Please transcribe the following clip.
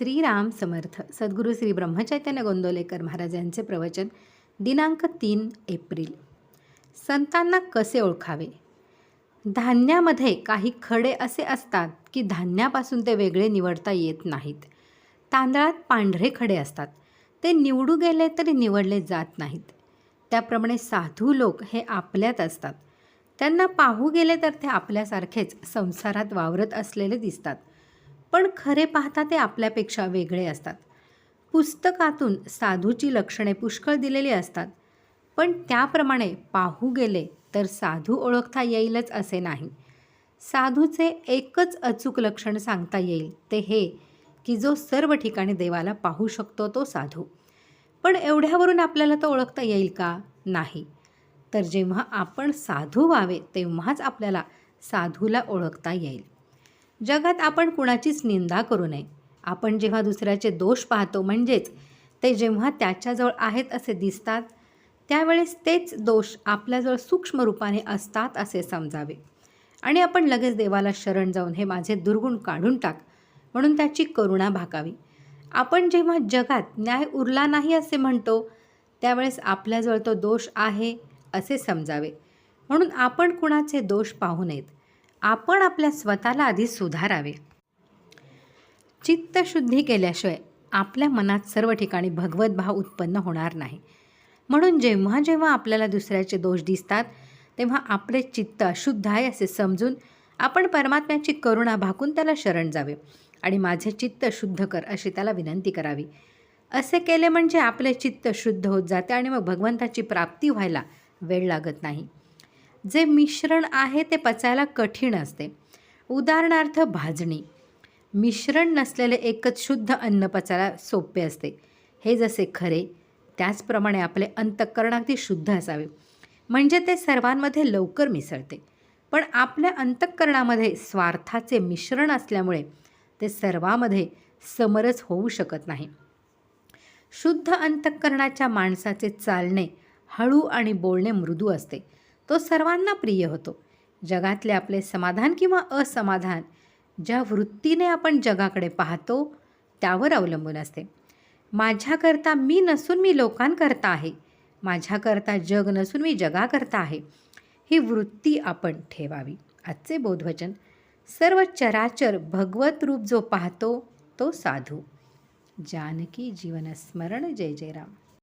श्रीराम समर्थ सद्गुरू श्री ब्रह्मचैतन्य गोंदवलेकर महाराज यांचे प्रवचन दिनांक तीन एप्रिल. संतांना कसे ओळखावे? धान्यामध्ये काही खडे असे असतात की धान्यापासून ते वेगळे निवडता येत नाहीत. तांदळात पांढरे खडे असतात. ते निवडू गेले तरी निवडले जात नाहीत. त्याप्रमाणे साधू लोक हे आपल्यात असतात. त्यांना पाहू गेले तर ते आपल्यासारखेच संसारात वावरत असलेले दिसतात. पण खरे पाहता ते आपल्यापेक्षा वेगळे असतात. पुस्तकातून साधूची लक्षणे पुष्कळ दिलेली असतात. पण त्याप्रमाणे पाहू गेले तर साधू ओळखता येईलच असे नाही. साधूचे एकच अचूक लक्षण सांगता येईल ते हे की जो सर्व ठिकाणी देवाला पाहू शकतो तो साधू. पण एवढ्यावरून आपल्याला तो ओळखता येईल का? नाही. तर जेव्हा आपण साधू व्हावे तेव्हाच आपल्याला साधूला ओळखता येईल. जगात आपण कुणाचीच निंदा करू नये. आपण जेव्हा दुसऱ्याचे दोष पाहतो म्हणजेच ते जेव्हा त्याच्याजवळ आहेत असे दिसतात त्यावेळेस तेच दोष आपल्याजवळ सूक्ष्म रूपाने असतात असे समजावे. आणि आपण लगेच देवाला शरण जाऊन हे माझे दुर्गुण काढून टाक म्हणून त्याची करुणा भाकावी आपण जेव्हा जगात न्याय उरला नाही असे म्हणतो त्यावेळेस आपल्याजवळ तो दोष आहे असे समजावे. म्हणून आपण कुणाचे दोष पाहू नयेत. आपण आपल्या स्वतःला आधी सुधारावे. चित्तशुद्धी केल्याशिवाय आपल्या मनात सर्व ठिकाणी भगवत भाव उत्पन्न होणार नाही. म्हणून जेव्हा जेव्हा आपल्याला दुसऱ्याचे दोष दिसतात तेव्हा आपले चित्त अशुद्ध आहे असे समजून आपण परमात्म्याची करुणा भाकून त्याला शरण जावे आणि माझे चित्त शुद्ध कर अशी त्याला विनंती करावी. असे केले म्हणजे आपले चित्त शुद्ध होत जाते आणि मग भगवंताची प्राप्ती व्हायला वेळ लागत नाही. जे मिश्रण आहे ते पचायला कठीण असते. उदाहरणार्थ भाजणी. मिश्रण नसलेले एकच शुद्ध अन्न पचायला सोपे असते. हे जसे खरे त्याचप्रमाणे आपले अंतःकरण अगदी शुद्ध असावे. म्हणजे ते सर्वांमध्ये लवकर मिसळते. पण आपल्या अंतःकरणामध्ये स्वार्थाचे मिश्रण असल्यामुळे ते सर्वामध्ये समरस होऊ शकत नाही. शुद्ध अंतःकरणाच्या माणसाचे चालणे हळू आणि बोलणे मृदू असते. तो सर्वांना प्रिय होतो. जगातले आपले समाधान किंवा असमाधान ज्या वृत्तीने आपण जगाकडे पाहतो त्यावर अवलंबून असते. माझ्याकरता मी नसून मी लोकांकरता आहे. माझ्याकरता जग नसून मी जगाकरता आहे. ही वृत्ती आपण ठेवावी. आजचे बोधवचन. सर्व चराचर भगवत रूप जो पाहतो तो साधू. जानकी जीवनस्मरण जय जय राम